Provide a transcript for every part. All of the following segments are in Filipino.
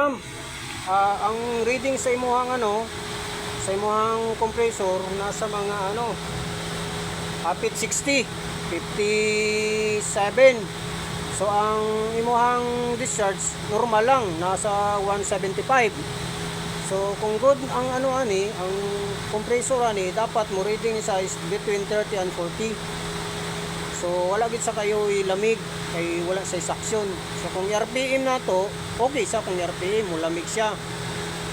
Ma'am, ah, ang reading sa imuhang ano, sa imuhang compressor nasa mga ano, hapit 60, 57. So ang imuhang discharge normal lang nasa 175. So kung good ang ano ani, ang compressor ani dapat mo reading is between 30 and 40. So wala gid sa kayo lamig kay wala sa suction. So kung RPM na to, okay sa kung RPM mo lamig siya.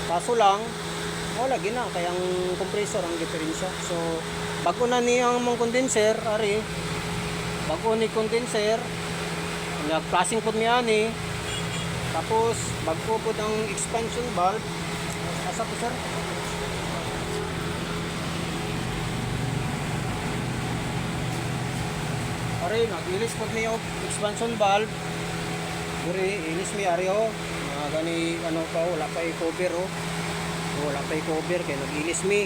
Kaso lang wala gid na kay ang compressor ang diferensya. So bago na ni ang mga condenser ari bago ni condenser nag-flashing pod mi ani tapos bago pod ang expansion valve asa po sir Ari, nag-ilis po og expansion valve. Diri, ilis mi ari oh. Mga gani ano pa wala pa i-cover oh. Wala pa i-cover kay nag-ilis mi.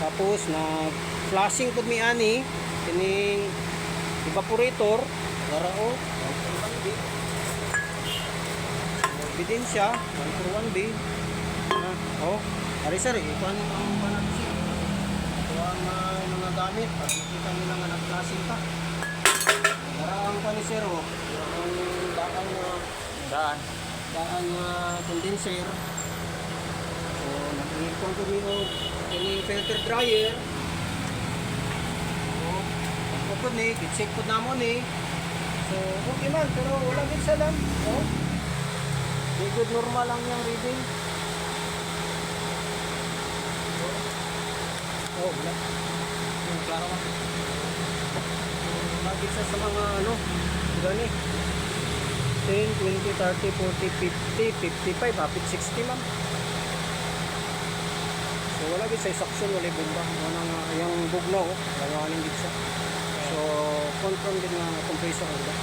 Tapos na flashing pud mi ani kining evaporator dara oh. Ebidensya, 1 for 1B. Ah, oh, ari sir, ito ang ang panagsi. Ito ang ah, mga gamit para makita nila nga nag-flashing ka. Pa ni Sir, oh. Ang daan na Daan. daan na condenser. So, nag-iikon ko niyo yung filter dryer. So, pagpupod ni, kitsit po na mo ni. So, okay man, pero wala din sa lang. Oh. Di good normal lang yung reading. Oh, wala. Yung klaro man. Lagi sa mga ano, gani. 10, 20, 30, 40, 50, 55, hapit 60 ma'am. So wala gid sa suction wala bomba. Wala nga yung bugnaw, wala nga ning gid. So confirm din nga compressor nila.